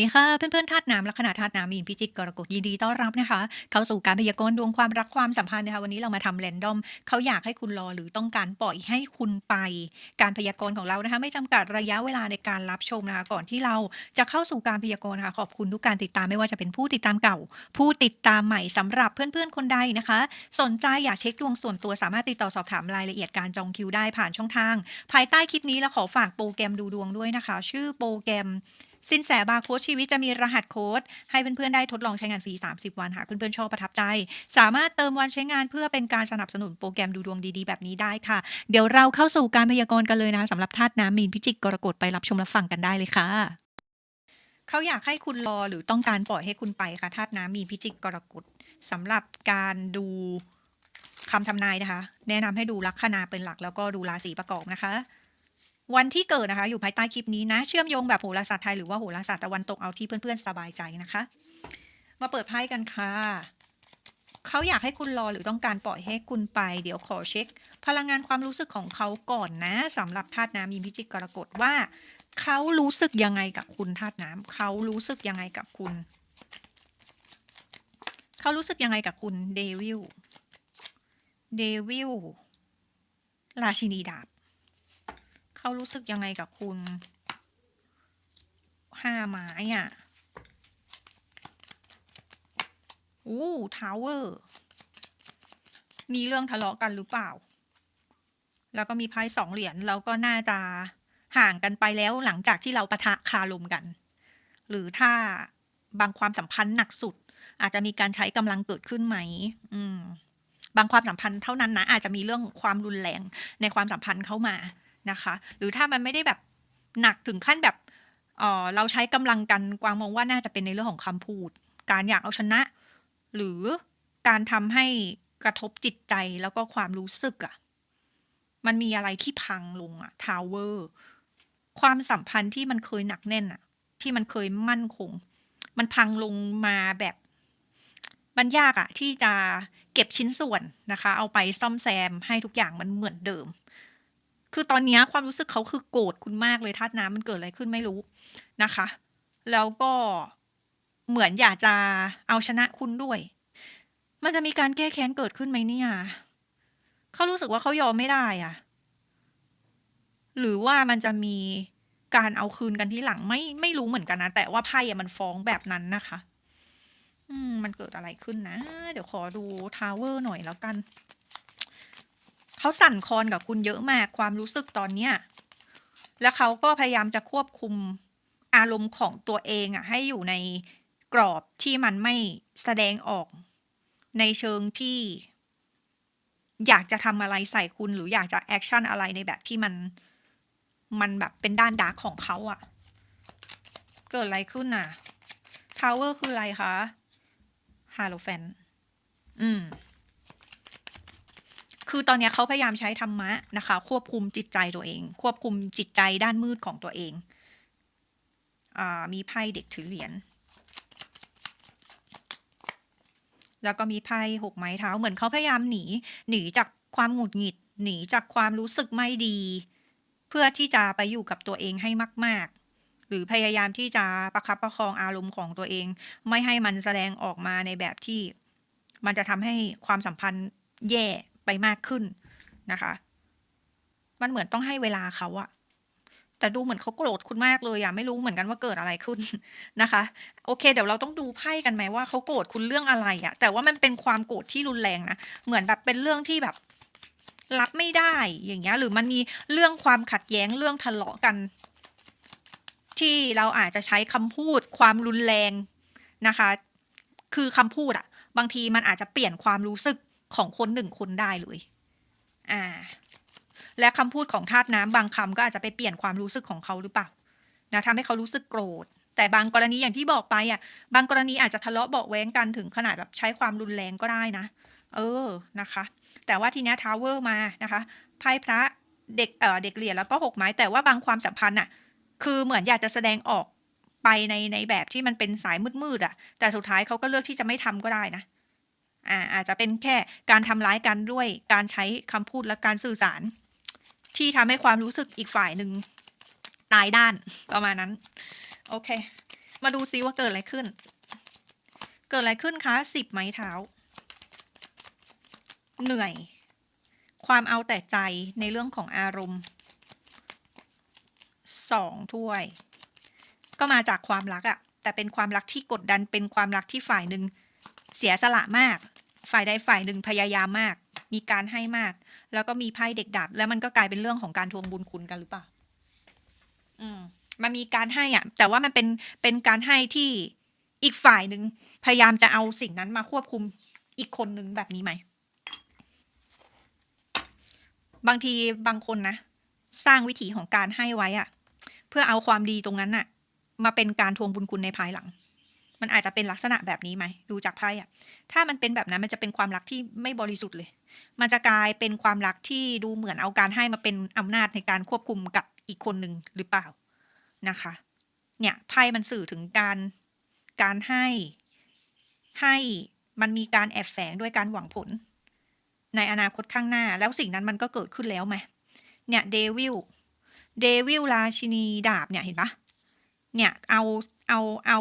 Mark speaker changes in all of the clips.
Speaker 1: สวัสดีค่ะเพื่อนๆธาตุน้ำลัคนาธาตุน้ำมีนพิจิกกรกฎยินดีต้อนรับนะคะ เข้าสู่การพยากรณ์ดวงความรักความสัมพันธ์นะคะวันนี้เรามาทำแรนดอมเขาอยากให้คุณรอหรือต้องการปล่อยให้คุณไป การพยากรณ์ของเรานะคะไม่จำกัดระยะเวลาในการรับชมนะคะก่อนที่เราจะเข้าสู่การพยากรณ์นะคะขอบคุณทุกการติดตามไม่ว่าจะเป็นผู้ติดตามเก่า ผู้ติดตามใหม่สำหรับเพื่อนๆคนใดนะคะ สนใจอยากเช็คดวงส่วนตัวสามารถติดต่อสอบถามรายละเอียดการจองคิวได้ผ่านช่องทาง ภายใต้คลิปนี้เราขอฝากโปรแกรมดูดวงด้วยนะคะ ชื่อโปรแกรม สินแสบาร์โค้ดชีวิตจะมีรหัสโค้ด ให้เพื่อนๆได้ทดลองใช้งานฟรี 30 วันหากเพื่อนๆชอบประทับใจ สามารถเติมวันใช้งานเพื่อเป็นการสนับสนุนโปรแกรมดูดวงดีๆ แบบนี้ได้ค่ะ เดี๋ยวเราเข้าสู่การพยากรณ์กันเลยนะคะสำหรับธาตุน้ำมีนพิจิกกรกฎไปรับชมรับฟังกันได้เลยค่ะเขาอยากให้คุณรอหรือต้องการปล่อยให้คุณไปค่ะธาตุน้ำมีนพิจิกกรกฎสำหรับการดูคำทำนายนะคะ แนะนำให้ดูลัคนาเป็นหลักแล้วก็ดูราศีประกอบนะคะ วันที่เกิดนะคะ อยู่ภายใต้คลิปนี้นะ เชื่อมโยงแบบโหราศาสตร์ไทยหรือว่าโหราศาสตร์ตะวันตกเอาที่เพื่อนๆสบายใจนะคะ มาเปิดไพ่กันค่ะเขาอยากให้คุณรอหรือต้องการปล่อยให้คุณไป เดี๋ยวขอเช็ค พลังงานความรู้สึกของเขาก่อนนะสำหรับธาตุน้ำมีพิจิกกรกฎว่าเขารู้สึกยังไงกับคุณธาตุน้ำเขารู้สึกยังไงกับคุณเขารู้สึกยังไงกับคุณเดวิลเดวิลราชินีดาบ เขารู้สึกยังไงกับคุณห้าไม้อะอู้ทาวเวอร์ มีเรื่องทะเลาะกันหรือเปล่า แล้วก็มีไพ่สองเหรียญแล้วก็น่าจะห่างกันไปแล้วหลังจากที่เราปะทะคารมกัน หรือถ้าบางความสัมพันธ์หนักสุด อาจจะมีการใช้กำลังเกิดขึ้นไหม อืม บางความสัมพันธ์เท่านั้นนะอาจจะมีเรื่องความรุนแรงในความสัมพันธ์เข้ามา นะคะ หรือถ้ามันไม่ได้แบบหนักถึงขั้นแบบเออเราใช้กำลังกันกวางมองว่าน่าจะเป็นในเรื่องของคำพูด การอยากเอาชนะ หรือการทำให้กระทบจิตใจแล้วก็ความรู้สึกอะ่ะมันมีอะไรที่พังลงอะทาวเวอร์ความสัมพันธ์ที่มันเคยหนักแน่นอะที่มันเคยมั่นคง มันพังลงมาแบบมันยากอะที่จะเก็บชิ้นส่วนนะคะ เอาไปซ่อมแซมให้ทุกอย่างมันเหมือนเดิม คือตอนนี้ความรู้สึกเขาคือโกรธคุณมากเลยธาตุน้ำมันเกิดอะไรขึ้นไม่รู้นะคะ แล้วก็เหมือนอยากจะเอาชนะคุณด้วย มันจะมีการแก้แค้นเกิดขึ้นไหมเนี่ยเขารู้สึกว่าเขายอมไม่ได้อะหรือว่ามันจะมีการเอาคืนกันที่หลังไม่ไม่รู้เหมือนกันนะ แต่ว่าไพ่อะมันฟ้องแบบนั้นนะคะ อืม มันเกิดอะไรขึ้นนะ เดี๋ยวขอดูทาวเวอร์หน่อยแล้วกัน เขาสั่นคลอนกับคุณเยอะมากความรู้สึกตอนเนี้ยแล้วเขาก็พยายามจะควบคุมอารมณ์ของตัวเองอะให้อยู่ในกรอบที่มันไม่แสดงออก ในเชิงที่ อยากจะทำอะไรใส่คุณหรืออยากจะแอคชั่นอะไรในแบบที่มันมันแบบเป็นด้านดาร์กของเขาอะเกิดอะไรขึ้นน่ะทาวเวอร์คืออะไรคะฮาโลแฟน อืม คือตอนนี้เขาพยายามใช้ธรรมะนะคะ ควบคุมจิตใจตัวเอง ควบคุมจิตใจด้านมืดของตัวเองอมีไพ่เด็กถือเหรียญแล้วก็มีไพ่หกไม้เท้าเหมือนเขาพยายามหนี หนีจากความหงุดหงิด หนีจากความรู้สึกไม่ดี เพื่อที่จะไปอยู่กับตัวเองให้มาก ๆ หรือพยายามที่จะประคับประคองอารมณ์ของตัวเอง ไม่ให้มันแสดงออกมาในแบบที่ มันจะทำให้ความสัมพันธ์แย่ ไปมากขึ้นนะคะ มันเหมือนต้องให้เวลาเขาอะแต่ดูเหมือนเขาโกรธคุณมากเลยอะไม่รู้เหมือนกันว่าเกิดอะไรขึ้นนะคะ โอเค เดี๋ยวเราต้องดูไพ่กันไหมว่าเขาโกรธคุณเรื่องอะไรอะแต่ว่ามันเป็นความโกรธที่รุนแรงนะเหมือนแบบเป็นเรื่องที่แบบรับไม่ได้อย่างเงี้ย หรือมันมีเรื่องความขัดแย้งเรื่องทะเลาะกัน ที่เราอาจจะใช้คำพูดความรุนแรงนะคะ คือคำพูดอะบางทีมันอาจจะเปลี่ยนความรู้สึก ของคนหนึ่งคนได้เลย อ่า และคำพูดของธาตุน้ำบางคำก็อาจจะไปเปลี่ยนความรู้สึกของเขาหรือเปล่านะทำให้เขารู้สึกโกรธ แต่บางกรณีอย่างที่บอกไปอะ บางกรณีอาจจะทะเลาะเบาแว้งกันถึงขนาดแบบใช้ความรุนแรงก็ได้นะ เออนะคะ แต่ว่าทีเนี้ยทาวเวอร์มานะคะไพ่พระเด็กเอ่อเด็กเหรียญแล้วก็หกไม้แต่ว่าบางความสัมพันธ์อะ คือเหมือนอยากจะแสดงออกไปในในแบบที่มันเป็นสายมืดๆอะ แต่สุดท้ายเขาก็เลือกที่จะไม่ทำก็ได้นะ อ่าอาจจะเป็นแค่การทำร้ายกันด้วยการใช้คำพูดและการสื่อสาร ที่ทำให้ความรู้สึกอีกฝ่ายหนึ่งตายด้านประมาณนั้น โอเค มาดูซิว่าเกิดอะไรขึ้น เกิดอะไรขึ้นคะสิบไม้เท้า เหนื่อย ความเอาแต่ใจในเรื่องของอารมณ์สองถ้วย ก็มาจากความรักอะแต่เป็นความรักที่กดดันเป็นความรักที่ฝ่ายหนึ่ง เสียสละมาก ฝ่ายใดฝ่ายหนึ่งพยายามมาก มีการให้มาก แล้วก็มีไพ่เด็กดาบแล้วมันก็กลายเป็นเรื่องของการทวงบุญคุณกันหรือเปล่าอืม มันมีการให้อะ แต่ว่ามันเป็นเป็นการให้ที่อีกฝ่ายหนึ่งพยายามจะเอาสิ่งนั้นมาควบคุมอีกคนหนึ่งแบบนี้ไหมบางทีบางคนนะสร้างวิถีของการให้ไว้อะเพื่อเอาความดีตรงนั้นน่ะ มาเป็นการทวงบุญคุณในภายหลัง มันอาจจะเป็นลักษณะแบบนี้ไหมดูจากไพ่อะถ้ามันเป็นแบบนั้นมันจะเป็นความรักที่ไม่บริสุทธิ์เลย มันจะกลายเป็นความรักที่ดูเหมือนเอาการให้มาเป็นอำนาจในการควบคุมกับอีกคนหนึ่งหรือเปล่านะคะ เนี่ยไพ่มันสื่อถึงการการให้ให้มันมีการแอบแฝงด้วยการหวังผล ในอนาคตข้างหน้า แล้วสิ่งนั้นมันก็เกิดขึ้นแล้วไหมเนี่ยเดวิลเดวิลราชินีดาบเนี่ยเห็นปะเนี่ยเอาเอาเอา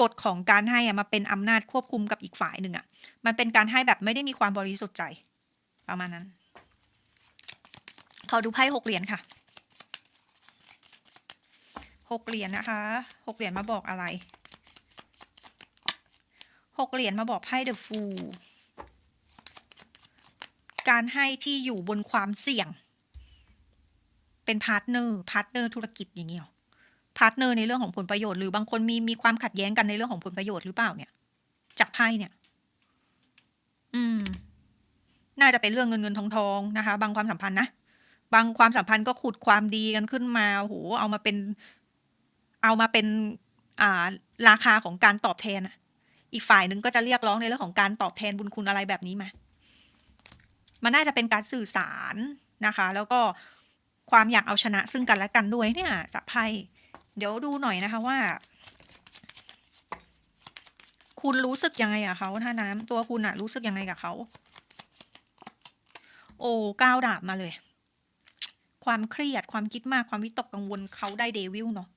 Speaker 1: กฎของการให้อะมาเป็นอำนาจควบคุมกับอีกฝ่ายหนึ่งอะมันเป็นการให้แบบไม่ได้มีความบริสุทธิ์ใจ ประมาณนั้นขอดูไพ่หกเหรียญค่ะหกเหรียญนะคะหกเหรียญมาบอกอะไรหกเหรียญมาบอกไพ่เดอะฟูลการให้ที่อยู่บนความเสี่ยง เป็นพาร์ทเนอร์พาร์ทเนอร์ธุรกิจอย่างเงี้ย พาร์ทเนอร์ในเรื่องของผลประโยชน์หรือบางคนมีมีความขัดแย้งกันในเรื่องของผลประโยชน์หรือเปล่าเนี่ย จากไพ่เนี่ย อืม น่าจะเป็นเรื่องเงินเงินทองทองนะคะ บางความสัมพันธ์นะบางความสัมพันธ์ก็ขุดความดีกันขึ้นมาโหเอามาเป็น เอามาเป็น อ่า ราคาของการตอบแทนอะอีกฝ่ายหนึ่งก็จะเรียกร้องในเรื่องของการตอบแทนบุญคุณอะไรแบบนี้มา มันน่าจะเป็นการสื่อสารนะคะ แล้วก็ความอยากเอาชนะซึ่งกันและกันด้วยเนี่ยจากไพ่ เดี๋ยวดูหน่อยนะคะว่า คุณรู้สึกยังไงกับเขาถ้าน้ำตัวคุณอะรู้สึกยังไงกับเขา โอ้ก้าวดาบมาเลย ความเครียดความคิดมากความวิตกกังวลเขาได้เดวิลเนาะ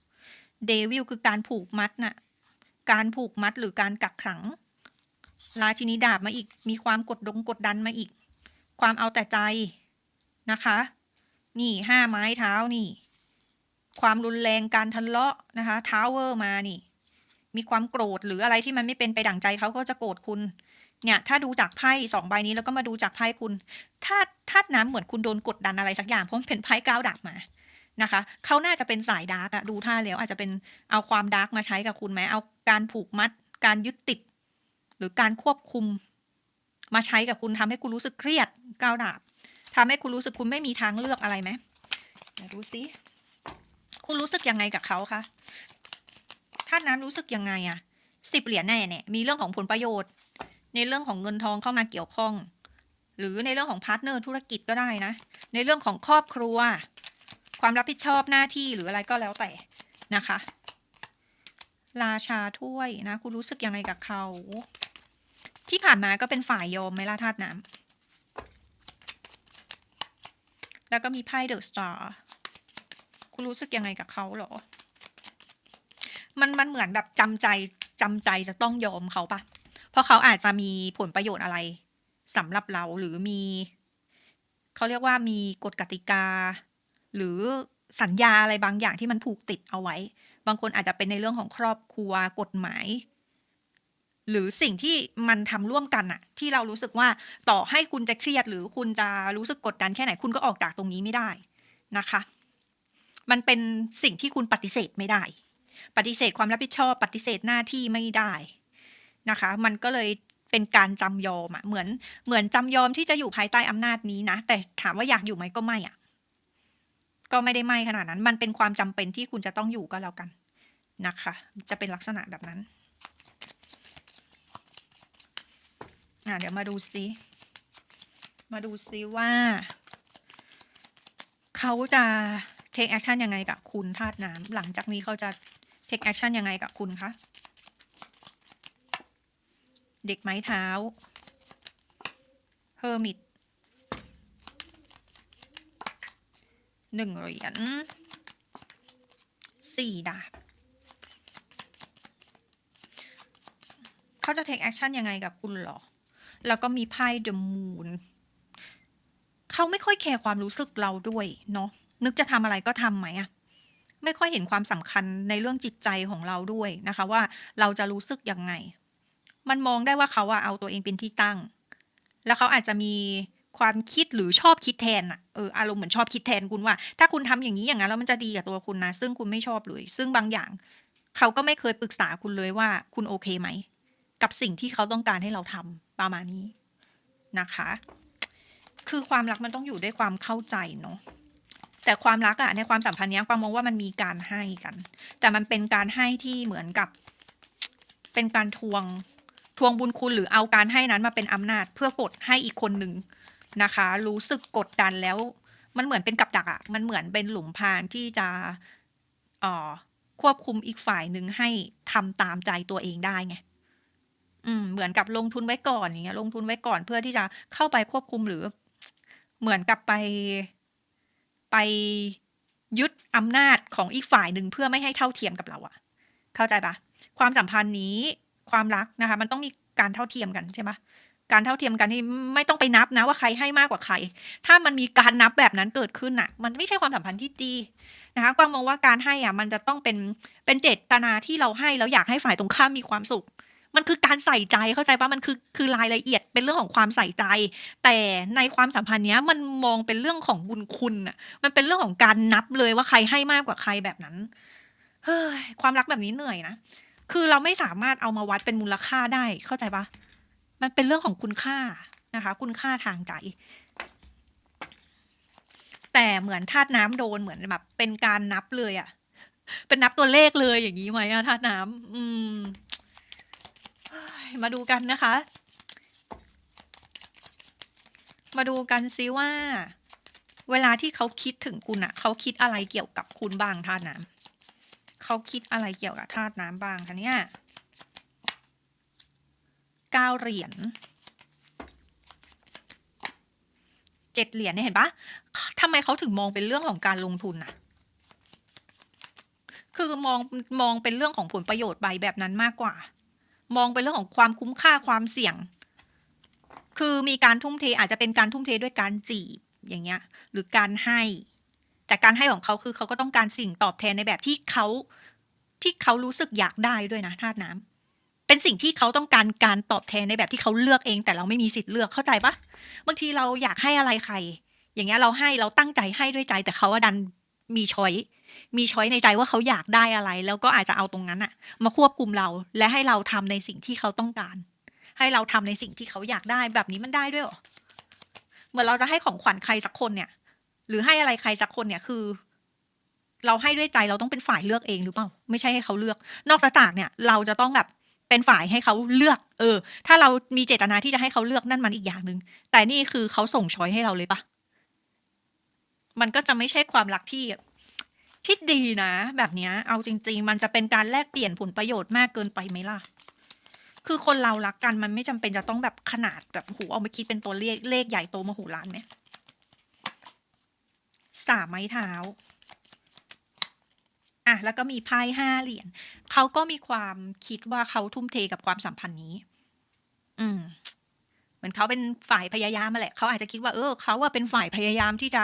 Speaker 1: เดวิลคือการผูกมัดน่ะ การผูกมัดหรือการกักขัง ราชินีดาบมาอีก มีความกดดงกดดันมาอีก ความเอาแต่ใจนะคะ นี่ห้าไม้เท้านี่ ความรุนแรงการทะเลาะนะคะทาวเวอร์มานี่ มีความโกรธหรืออะไรที่มันไม่เป็นไปดั่งใจเขาก็จะโกรธคุณ เนี่ยถ้าดูจากไพ่สองใบนี้แล้วก็มาดูจากไพ่คุณถ้าถ้าน้ำเหมือนคุณโดนกดดันอะไรสักอย่างเพราะมันเป็นไพ่ก้าวดาบมานะคะเขาน่าจะเป็นสายดาร์กอะดูท่าแล้วอาจจะเป็นเอาความดาร์กมาใช้กับคุณไหมเอาการผูกมัด การยึดติด หรือการควบคุม มาใช้กับคุณทำให้คุณรู้สึกเครียดก้าวดาบทำให้คุณรู้สึกคุณไม่มีทางเลือกอะไรไหมดูซิ คุณรู้สึกยังไงกับเขาคะถ้าน้ำรู้สึกยังไงอะสิบเหรียญแน่เนี่ยมีเรื่องของผลประโยชน์ ในเรื่องของเงินทองเข้ามาเกี่ยวข้อง หรือในเรื่องของพาร์ทเนอร์ธุรกิจก็ได้นะ ในเรื่องของครอบครัว ความรับผิดชอบหน้าที่หรืออะไรก็แล้วแต่นะคะ ราชาถ้วยนะ คุณรู้สึกยังไงกับเขา ที่ผ่านมาก็เป็นฝ่ายยอมไหมล่ะธาตุน้ำแล้วก็มีไพ่เดอะสตาร์ คุณรู้สึกยังไงกับเขาเหรอ มันมันเหมือนแบบจำใจจำใจจะต้องยอมเขาปะเพราะเขาอาจจะมีผลประโยชน์อะไรสำหรับเราหรือมี เขาเรียกว่ามีกฎกติกา หรือสัญญาอะไรบางอย่างที่มันผูกติดเอาไว้ บางคนอาจจะเป็นในเรื่องของครอบครัวกฎหมาย หรือสิ่งที่มันทำร่วมกันอะที่เรารู้สึกว่าต่อให้คุณจะเครียดหรือคุณจะรู้สึกกดดันแค่ไหนคุณก็ออกจากตรงนี้ไม่ได้นะคะ มันเป็นสิ่งที่คุณปฏิเสธไม่ได้ ปฏิเสธความรับผิดชอบ ปฏิเสธหน้าที่ไม่ได้นะคะ มันก็เลยเป็นการจำยอมอะเหมือนเหมือนจำยอมที่จะอยู่ภายใต้อำนาจนี้นะ แต่ถามว่าอยากอยู่ไหมก็ไม่อะก็ไม่ได้ไม่ขนาดนั้น มันเป็นความจำเป็นที่คุณจะต้องอยู่ก็แล้วกันนะคะ จะเป็นลักษณะแบบนั้นอะเดี๋ยวมาดูซิมาดูซิว่า เขาจะ take action ยังไงกับคุณธาตุน้ำหลังจากนี้เขาจะ take action ยังไงกับคุณคะ เด็กไม้เท้าเฮอร์มิตหนึ่งเหรียญสี่ดาบเขาจะ take action ยังไงกับคุณหรอ แล้วก็มีไพ่ The Moon เขาไม่ค่อยแคร์ความรู้สึกเราด้วยเนาะ นึกจะทำอะไรก็ทำไหมอะไม่ค่อยเห็นความสำคัญในเรื่องจิตใจของเราด้วยนะคะ ว่าเราจะรู้สึกยังไง มันมองได้ว่าเขาอะเอาตัวเองเป็นที่ตั้ง แล้วเขาอาจจะมีความคิดหรือชอบคิดแทนอะเอออารมณ์เหมือนชอบคิดแทนคุณว่า ถ้าคุณทำอย่างนี้อย่างนั้นแล้วมันจะดีกับตัวคุณนะซึ่งคุณไม่ชอบเลย ซึ่งบางอย่าง เขาก็ไม่เคยปรึกษาคุณเลยว่า คุณโอเคไหมกับสิ่งที่เขาต้องการให้เราทำประมาณนี้นะคะ คือความรักมันต้องอยู่ด้วยความเข้าใจเนาะ แต่ความรักอะในความสัมพันธ์นี้ความมองว่ามันมีการให้กัน แต่มันเป็นการให้ที่เหมือนกับ เป็นการทวงทวงบุญคุณหรือเอาการให้นั้นมาเป็นอำนาจเพื่อกดให้อีกคนหนึ่งนะคะ รู้สึกกดดันแล้ว มันเหมือนเป็นกับดักอะมันเหมือนเป็นหลุมพรางที่จะอ่อควบคุมอีกฝ่ายหนึ่งให้ทำตามใจตัวเองได้ไงอืม เหมือนกับลงทุนไว้ก่อนอย่างเงี้ย ลงทุนไว้ก่อนเพื่อที่จะเข้าไปควบคุมหรือ เหมือนกับไป ไปยึดอำนาจของอีกฝ่ายหนึ่งเพื่อไม่ให้เท่าเทียมกับเราอะเข้าใจปะความสัมพันธ์นี้ความรักนะคะ มันต้องมีการเท่าเทียมกันใช่ปะการเท่าเทียมกันนี่ไม่ต้องไปนับนะว่าใครให้มากกว่าใคร ถ้ามันมีการนับแบบนั้นเกิดขึ้นอะมันไม่ใช่ความสัมพันธ์ที่ดีนะคะกวางมองว่าการให้อะมันจะต้องเป็นเป็นเจตนาที่เราให้แล้วอยากให้ฝ่ายตรงข้ามมีความสุข มันคือการใส่ใจเข้าใจปะมันคือคือรายละเอียดเป็นเรื่องของความใส่ใจ แต่ในความสัมพันธ์เนี้ยมันมองเป็นเรื่องของบุญคุณอะมันเป็นเรื่องของการนับเลยว่าใครให้มากกว่าใครแบบนั้นเฮ้ยความรักแบบนี้เหนื่อยนะคือเราไม่สามารถเอามาวัดเป็นมูลค่าได้เข้าใจปะมันเป็นเรื่องของคุณค่านะคะ คุณค่าทางใจ แต่เหมือนธาตุน้ำโดนเหมือนแบบ เป็นการนับเลยอะเป็นนับตัวเลขเลยอย่างนี้ไหมอะธาตุน้ำอืม มาดูกันนะคะ มาดูกันซิว่า เวลาที่เขาคิดถึงคุณอะเขาคิดอะไรเกี่ยวกับคุณบ้างธาตุน้ำเขาคิดอะไรเกี่ยวกับธาตุน้ำบ้างคะเนี่ยเก้าเหรียญเจ็ดเหรียญเนี่ยเห็นปะทำไมเขาถึงมองเป็นเรื่องของการลงทุนอะคือมองมองเป็นเรื่องของผลประโยชน์ใบแบบนั้นมากกว่า มองเป็นเรื่องของความคุ้มค่าความเสี่ยง คือมีการทุ่มเทอาจจะเป็นการทุ่มเทด้วยการจีบอย่างเงี้ย หรือการให้ แต่การให้ของเขาคือเขาก็ต้องการสิ่งตอบแทนในแบบที่เขาที่เขารู้สึกอยากได้ด้วยนะธาตุน้ำเป็นสิ่งที่เขาต้องการการตอบแทนในแบบที่เขาเลือกเอง แต่เราไม่มีสิทธิ์เลือกเข้าใจปะบางทีเราอยากให้อะไรใคร อย่างเงี้ยเราให้เราตั้งใจให้ด้วยใจ แต่เขาว่าดันมีช้อย มีช้อยในใจว่าเขาอยากได้อะไร แล้วก็อาจจะเอาตรงนั้นอะมาควบคุมเรา และให้เราทำในสิ่งที่เขาต้องการ ให้เราทำในสิ่งที่เขาอยากได้แบบนี้มันได้ด้วยหรอเหมือนเราจะให้ของขวัญใครสักคนเนี่ย หรือให้อะไรใครสักคนเนี่ยคือ เราให้ด้วยใจเราต้องเป็นฝ่ายเลือกเองหรือเปล่า ไม่ใช่ให้เขาเลือก นอกจากเนี่ย เราจะต้องแบบเป็นฝ่ายให้เขาเลือก เออ ถ้าเรามีเจตนาที่จะให้เขาเลือกนั่นมันอีกอย่างหนึ่งแต่นี่คือเขาส่งช้อยให้เราเลยปะมันก็จะไม่ใช่ความรักที่ ที่ดีนะ แบบนี้เอาจริง ๆ มันจะเป็นการแลกเปลี่ยนผลประโยชน์มากเกินไปไหมล่ะ คือคนเรารักกันมันไม่จำเป็นจะต้องแบบขนาดแบบหูเอามาคิดเป็นตัวเลขเลขใหญ่โตมโหฬารไหมสามไม้เท้าอะแล้วก็มีไพ่ห้าเหรียญเขาก็มีความคิดว่าเขาทุ่มเทกับความสัมพันธ์นี้ อืม เหมือนเขาเป็นฝ่ายพยายามมาแหละ เขาอาจจะคิดว่าเออเขาว่าเป็นฝ่ายพยายามที่จะ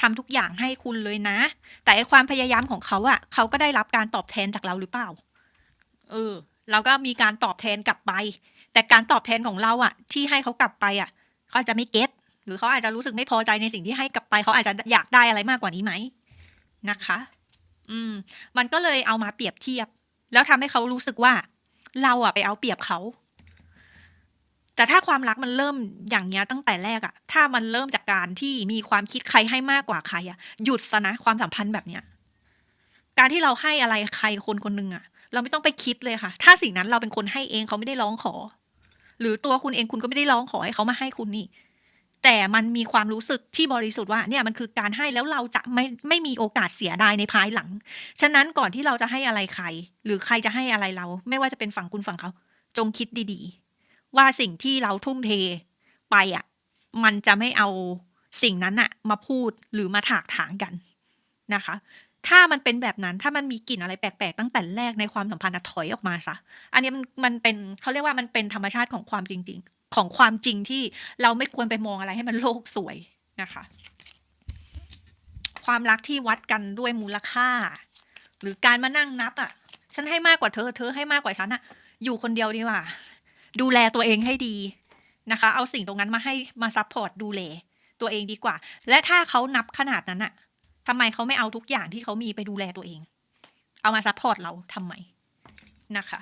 Speaker 1: ทำทุกอย่างให้คุณเลยนะ แต่ความพยายามของเขาอะเขาก็ได้รับการตอบแทนจากเราหรือเปล่า เออ เราก็มีการตอบแทนกลับไป แต่การตอบแทนของเราอะที่ให้เขากลับไปอะเขาอาจจะไม่เก็ตหรือเขาอาจจะรู้สึกไม่พอใจในสิ่งที่ให้กลับไป เขาอาจจะอยากได้อะไรมากกว่านี้ไหมนะคะ อืม มันก็เลยเอามาเปรียบเทียบ แล้วทำให้เขารู้สึกว่า เราอะไปเอาเปรียบเขา แต่ถ้าความรักมันเริ่มอย่างเงี้ยตั้งแต่แรกอะถ้ามันเริ่มจากการที่มีความคิดใครให้มากกว่าใครอะหยุดซะนะความสัมพันธ์แบบเนี้ย การที่เราให้อะไรใครคนคนหนึ่งอะเราไม่ต้องไปคิดเลยค่ะ ถ้าสิ่งนั้นเราเป็นคนให้เองเขาไม่ได้ร้องขอ หรือตัวคุณเองคุณก็ไม่ได้ร้องขอให้เขามาให้คุณนี่ แต่มันมีความรู้สึกที่บริสุทธิ์ว่า เนี่ยมันคือการให้แล้วเราจะไม่ไม่มีโอกาสเสียดายในภายหลัง ฉะนั้นก่อนที่เราจะให้อะไรใคร หรือใครจะให้อะไรเรา ไม่ว่าจะเป็นฝั่งคุณฝั่งเขา จงคิดดีๆ ว่าสิ่งที่เราทุ่มเทไปอะ มันจะไม่เอาสิ่งนั้นอะมาพูดหรือมาถากถางกันนะคะ ถ้ามันเป็นแบบนั้นถ้ามันมีกลิ่นอะไรแปลกๆตั้งแต่แรกในความสัมพันธ์ถอยออกมาซะอันนี้มันมันเป็นเขาเรียกว่ามันเป็นธรรมชาติของความจริง ๆ ของความจริงที่เราไม่ควรไปมองอะไรให้มันโลกสวยนะคะ ความรักที่วัดกันด้วยมูลค่า หรือการมานั่งนับอะ ฉันให้มากกว่าเธอ เธอให้มากกว่าฉันอะ อยู่คนเดียวดีกว่า ดูแลตัวเองให้ดีนะคะ เอาสิ่งตรงนั้นมาให้มาซัพพอร์ตดูแลตัวเองดีกว่า และถ้าเขานับขนาดนั้นอะทำไมเขาไม่เอาทุกอย่างที่เขามีไปดูแลตัวเอง เอามาซัพพอร์ตเราทำไมนะคะ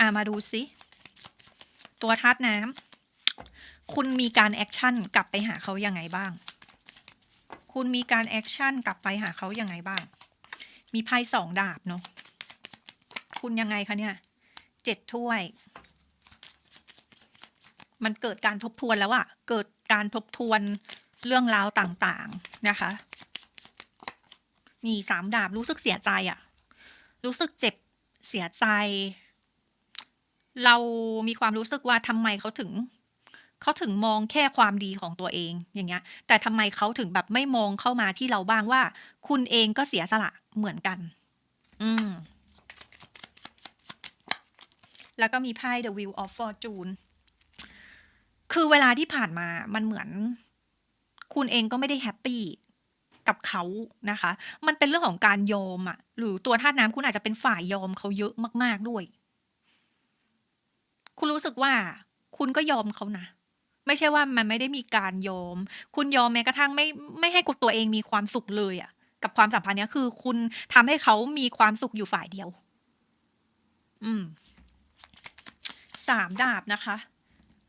Speaker 1: อ่ามาดูซิตัวธาตุน้ำคุณมีการแอคชั่นกลับไปหาเขายังไงบ้าง คุณมีการแอคชั่นกลับไปหาเขายังไงบ้าง มีไพ่สองดาบเนาะคุณยังไงคะเนี่ยเจ็ดถ้วย มันเกิดการทบทวนแล้วอะเกิดการทบทวนเรื่องราวต่างๆนะคะ นี่สามดาบรู้สึกเสียใจอะรู้สึกเจ็บเสียใจ เรามีความรู้สึกว่าทำไมเขาถึง เขาถึงมองแค่ความดีของตัวเองอย่างเงี้ย แต่ทำไมเขาถึงแบบไม่มองเข้ามาที่เราบ้างว่า คุณเองก็เสียสละเหมือนกัน อืม แล้วก็มีไพ่ The Wheel of Fortune คือเวลาที่ผ่านมามันเหมือน คุณเองก็ไม่ได้แฮปปี้กับเขานะคะ มันเป็นเรื่องของการยอมอะหรือตัวธาตุน้ำคุณอาจจะเป็นฝ่ายยอมเขาเยอะมาก ๆด้วย คุณรู้สึกว่า คุณก็ยอมเขานะ ไม่ใช่ว่ามันไม่ได้มีการยอม คุณยอมแม้กระทั่งไม่ไม่ให้กับตัวเองมีความสุขเลยอะกับความสัมพันธ์เนี้ยคือ คุณทำให้เขามีความสุขอยู่ฝ่ายเดียว อืมสามดาบนะคะ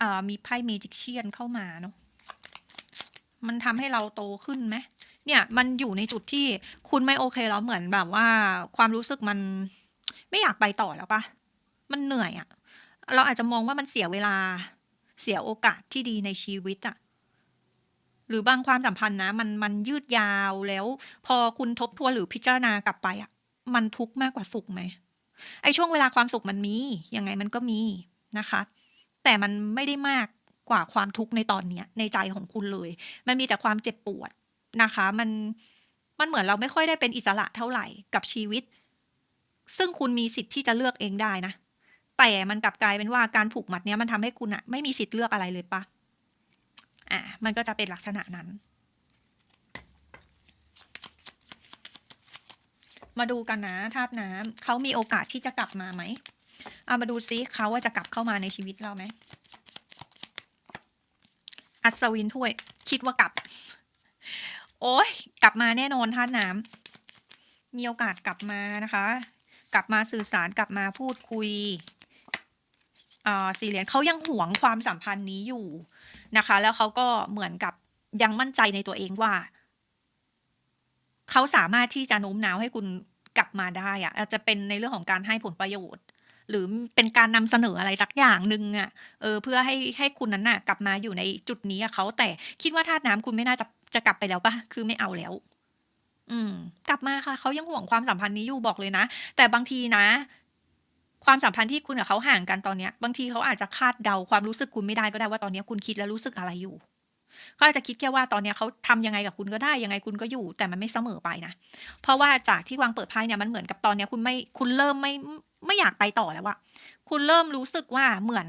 Speaker 1: อ่ามีไพ่เมจิกเชียนเข้ามาเนาะมันทำให้เราโตขึ้นไหมเนี่ย มันอยู่ในจุดที่คุณไม่โอเคแล้วเหมือนแบบว่า ความรู้สึกมันไม่อยากไปต่อแล้วปะมันเหนื่อยอะเราอาจจะมองว่ามันเสียเวลา เสียโอกาสที่ดีในชีวิตอะหรือบางความสัมพันธ์นะ มันมันยืดยาวแล้ว พอคุณทบทวนหรือพิจารณากลับไปอะมันทุกข์มากกว่าสุขไหมไอช่วงเวลาความสุขมันมียังไงมันก็มีนะคะ แต่มันไม่ได้มากกว่าความทุกข์ในตอนเนี้ย ในใจของคุณเลย มันมีแต่ความเจ็บปวดนะคะ มันมันเหมือนเราไม่ค่อยได้เป็นอิสระเท่าไหร่กับชีวิต ซึ่งคุณมีสิทธิ์ที่จะเลือกเองได้นะ แต่มันกลับกลายเป็นว่าการผูกมัดเนี้ยมันทำให้คุณอะไม่มีสิทธิ์เลือกอะไรเลยปะอะมันก็จะเป็นลักษณะนั้น มาดูกันนะธาตุน้ำเขามีโอกาสที่จะกลับมาไหมเอามาดูซิเขาว่าจะกลับเข้ามาในชีวิตเราไหมอัศวินถ้วย คิดว่ากลับ โอ้ยกลับมาแน่นอนธาตุน้ำมีโอกาสกลับมานะคะ กลับมาสื่อสารกลับมาพูดคุย สี่เหรียญเขายังหวงความสัมพันธ์นี้อยู่นะคะ แล้วเขาก็เหมือนกับยังมั่นใจในตัวเองว่า เขาสามารถที่จะโน้มน้าวให้คุณกลับมาได้อะอาจจะเป็นในเรื่องของการให้ผลประโยชน์ หรือเป็นการนำเสนออะไรสักอย่างหนึ่งอะเออเพื่อให้ให้คุณนั้นน่ะ กลับมาอยู่ในจุดนี้เขาแต่คิดว่าธาตุน้ำคุณไม่น่าจะจะกลับไปแล้วปะคือไม่เอาแล้ว อืม กลับมาค่ะเขายังห่วงความสัมพันธ์นี้อยู่บอกเลยนะ แต่บางทีนะ ความสัมพันธ์ที่คุณกับเขาห่างกันตอนเนี้ย บางทีเขาอาจจะคาดเดาความรู้สึกคุณไม่ได้ก็ได้ว่าตอนนี้คุณคิดและรู้สึกอะไรอยู่เขาอาจจะคิดแค่ว่าตอนนี้เขาทำยังไงกับคุณก็ได้ยังไงคุณก็อยู่ แต่มันไม่เสมอไปนะ เพราะว่าจากที่วางเปิดไพ่เนี่ยมันเหมือนกับตอนนี้คุณไม่คุณเริ่มไม่ไม่อยากไปต่อแล้วอะคุณเริ่มรู้สึกว่าเหมือน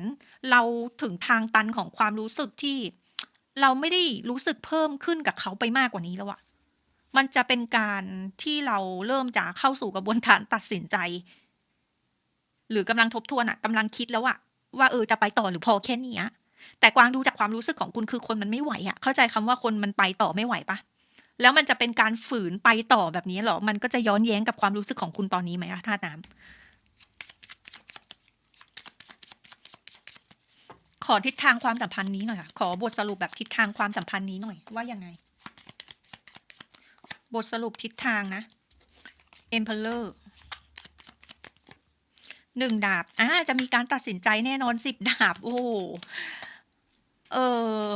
Speaker 1: เราถึงทางตันของความรู้สึกที่ เราไม่ได้รู้สึกเพิ่มขึ้นกับเขาไปมากกว่านี้แล้วอะมันจะเป็นการที่เราเริ่มจะเข้าสู่กระบวนการตัดสินใจ หรือกำลังทบทวนอะกำลังคิดแล้วอะว่าเออจะไปต่อหรือพอแค่นี้อะแต่กวางดูจากความรู้สึกของคุณคือคนมันไม่ไหวอะเข้าใจคำว่าคนมันไปต่อไม่ไหวปะแล้วมันจะเป็นการฝืนไปต่อแบบนี้เหรอ มันก็จะย้อนแย้งกับความรู้สึกของคุณตอนนี้ไหมอะธาตุน้ำขอทิศทางความสัมพันธ์นี้หน่อยค่ะ ขอบทสรุปแบบทิศทางความสัมพันธ์นี้หน่อยว่ายังไง บทสรุปทิศทางนะ Emperor หนึ่งดาบอ่าจะมีการตัดสินใจแน่นอนสิบดาบ โอ้เออ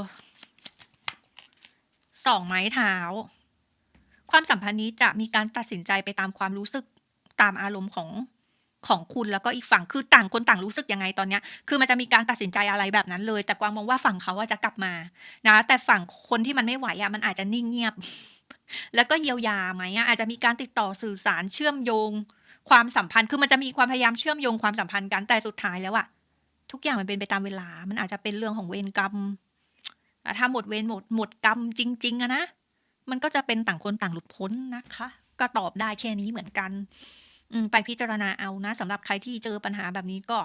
Speaker 1: สองไม้เท้า ความสัมพันธ์นี้จะมีการตัดสินใจไปตามความรู้สึกตามอารมณ์ของของคุณแล้วก็อีกฝั่งคือต่างคนต่างรู้สึกยังไงตอนเนี้ย คือมันจะมีการตัดสินใจอะไรแบบนั้นเลย แต่กวางมองว่าฝั่งเขาว่าจะกลับมานะแต่ฝั่งคนที่มันไม่ไหวอะมันอาจจะนิ่งเงียบ แล้วก็เยียวยาไหมอะอาจจะมีการติดต่อสื่อสารเชื่อมโยง ความสัมพันธ์คือมันจะมีความพยายามเชื่อมโยงความสัมพันธ์กันแต่สุดท้ายแล้วอะทุกอย่างมันเป็นไปตามเวลา มันอาจจะเป็นเรื่องของเวรกรรมถ้าหมดเวรหมดหมดกรรมจริง ๆอะนะมันก็จะเป็นต่างคนต่างหลุดพ้นนะคะ ก็ตอบได้แค่นี้เหมือนกันไปพิจารณาเอานะสำหรับใครที่เจอปัญหาแบบนี้ก็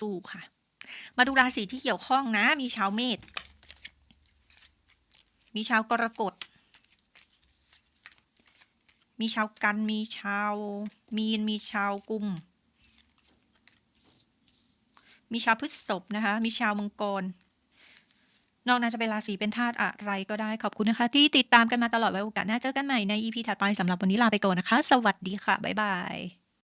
Speaker 1: สู้ๆค่ะ มาดูราศีที่เกี่ยวข้องนะ มีชาวเมษมีชาวกรกฎ มีชาวกันมีชาวมีนมีชาวกุม มีชาวพฤษภนะคะ มีชาวมังกร นอกนั้นจะเป็นราศีเป็นธาตุอะไรก็ได้ขอบคุณนะคะ ที่ติดตามกันมาตลอดไว้โอกาสหน้าเจอกันใหม่ใน EP ถัดไปสำหรับวันนี้ลาไปก่อนนะคะ สวัสดีค่ะ บ๊ายบาย